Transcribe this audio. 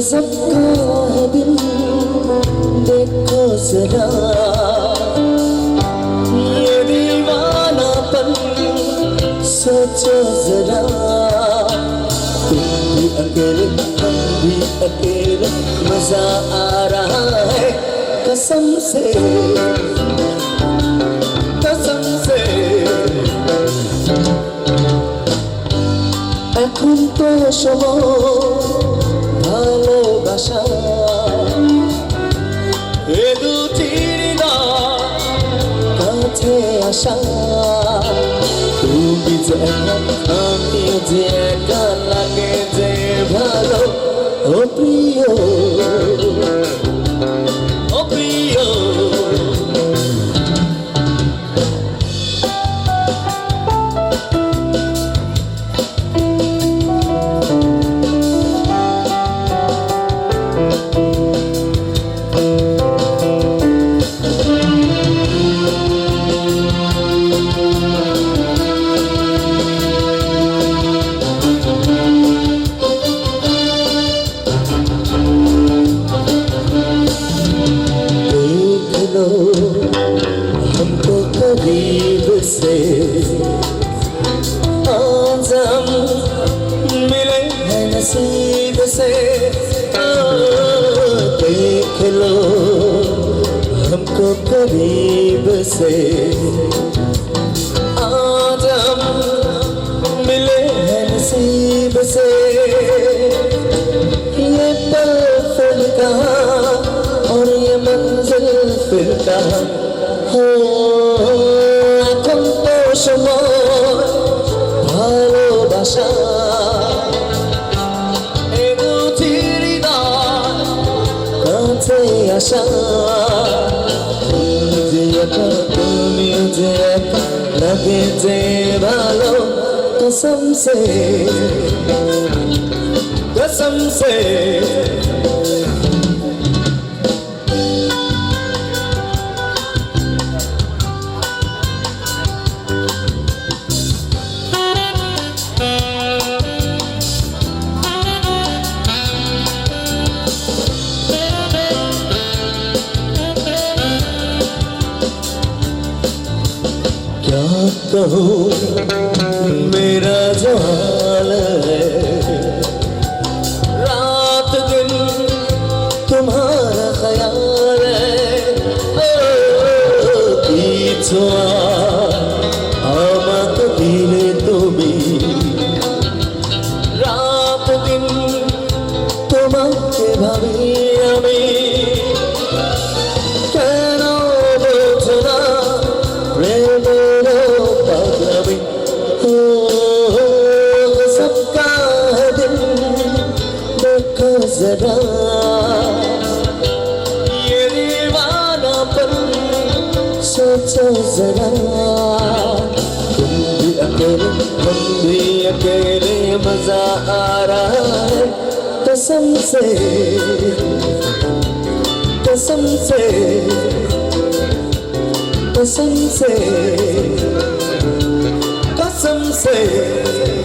गजब का है दिल देखो जरा ये दीवानापन सोचो जरा तुम भी अकेले हम भी अकेले मजा आ रहा है कसम से कसम से এখন তো সময় আসা তুমি যে আমি ভালো। देख लो हमको करीब से आज हम मिले हैं नसीब से। देख लो हमको करीब से आज हम मिले हैं नसीब से। मंजिल फिर कहाँ हो এখন তো সময় ভালোবাসা এ বুঝির কাছে আসা তুমি যে একা তুমি যে একা লাগে যে ভালো কসম সে कसम से कहूँ मेरा जो हाल है रात दिन तुम्हारा ख्याल है ओ, কিছু আমাকে দিলে তুমি রাত দিন তোমাকে ভাবি जरा ये दीवानापन सोचो जरा। तुम भी कसम से कसम से कसम से कसम से।